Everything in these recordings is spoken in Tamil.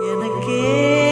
எனக்கே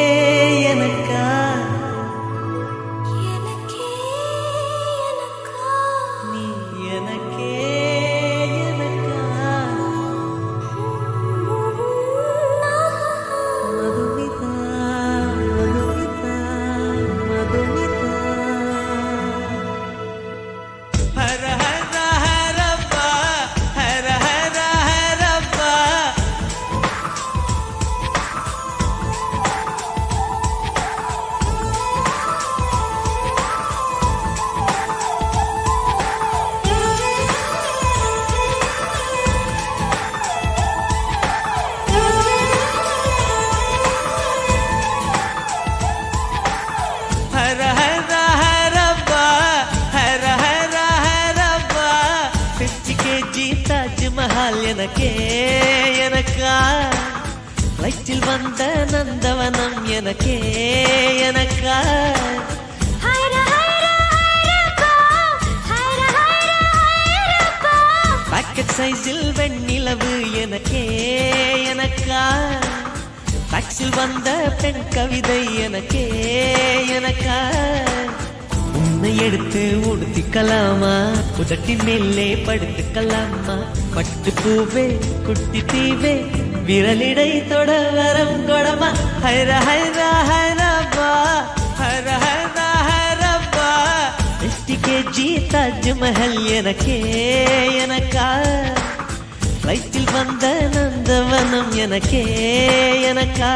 தாஜ்மஹால் எனக்கே எனக்கா? வயிற்றில் வந்த நந்தவனம் எனக்கே எனக்கா? பாக்கெட் சைஸில் வெண்ணிலவு எனக்கே எனக்கா? டாக்ஸில் வந்த பெண் கவிதை எனக்கே எனக்கா? எடுத்து உடுத்திக்கலாமா? உதட்டின் மேலே படுத்துக்கலாமா? பட்டு பூவே குட்டி தீவே விரலிடை தொட வரம் கொடமா? ஹைர ஹைர ஹைரப்பா ஹர ஹைர ஹைரப்பா எட்டு கேஜி தாஜ்மஹல் எனக்கே எனக்கா? வயிற்றில் வந்த நந்தவனம் எனக்கே எனக்கா?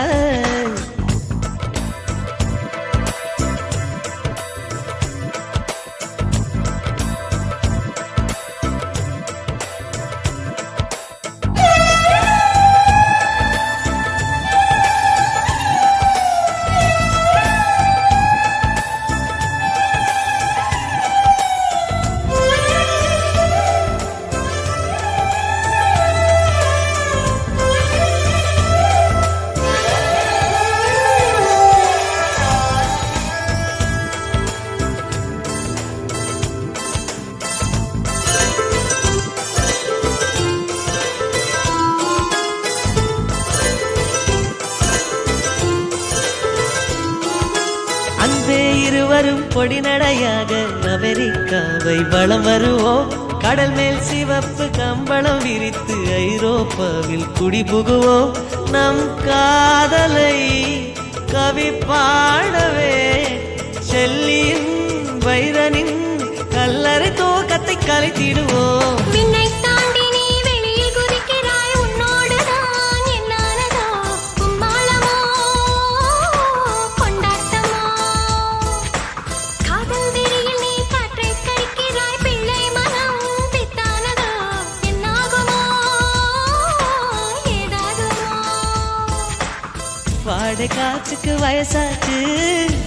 இருவரும் பொடி நடையாக அமெரிக்காவை வளம் வருவோம். கடல் மேல் சிவப்பு கம்பளம் விரித்து ஐரோப்பாவில் குடிபுகுவோம் நம் காதலை கவி பாடவே செல்லியின் வைரனின் கல்லறை தோக்கத்தை கலைத்திடுவோம். வாடை காற்றுக்கு வயசாச்சு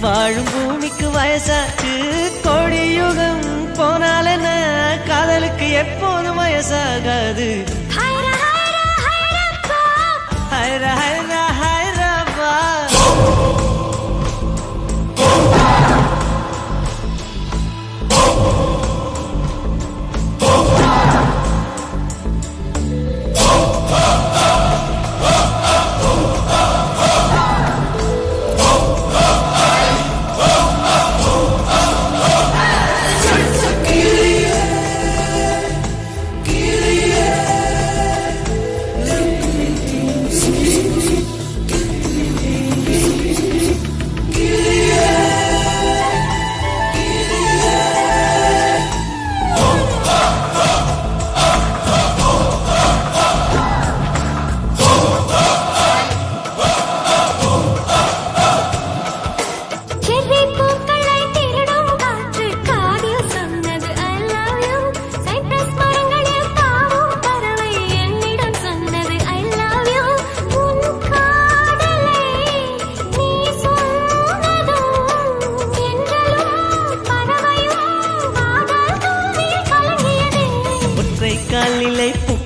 வாழும் பூமிக்கு வயசாச்சு. கோடி யுகம் போனால் என்ன? காதலுக்கு எப்போதும் வயசாகாது. ஹைர ஹைர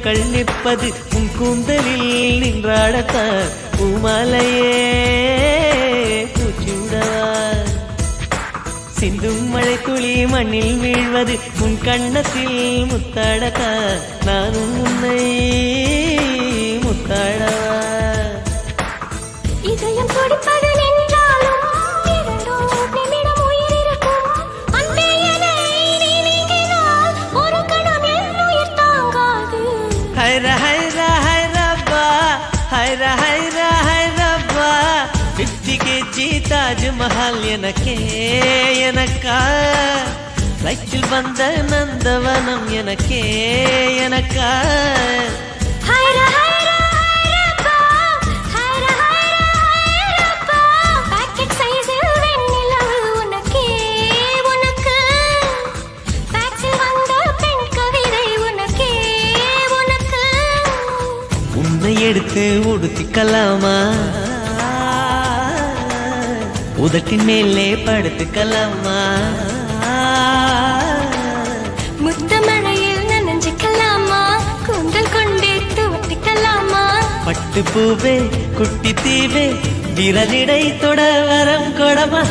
பூக்கள் நிற்பது உன் கூந்தலில் நின்றாடத்தான் பூமாலையே பூச்சூடவா சிந்தும் மழை துளி மண்ணில் வீழ்வது உன் கண்ணத்தில் முத்தாடத்தான் நானும் உன்னை ஹைர ஹைர ஹைரப்பா ஹைர ஹைர ஹைரப்பா பிப்டி கேஜி தாஜ்மஹால் எனக்கே எனக்கா. சைக்கிள் வந்த நந்தவனம் எனக்கே எனக்கா. உடுத்திக்கலாமா உதட்டின் மேலே படுத்துக்கலாமா? முத்தமழையில் நனைஞ்சுக்கலாமா கூந்தல் கொண்டு துவட்டிக்கலாமா பட்டு பூவே குட்டி தீவே விரலிடை தொட வரம் கொடமா?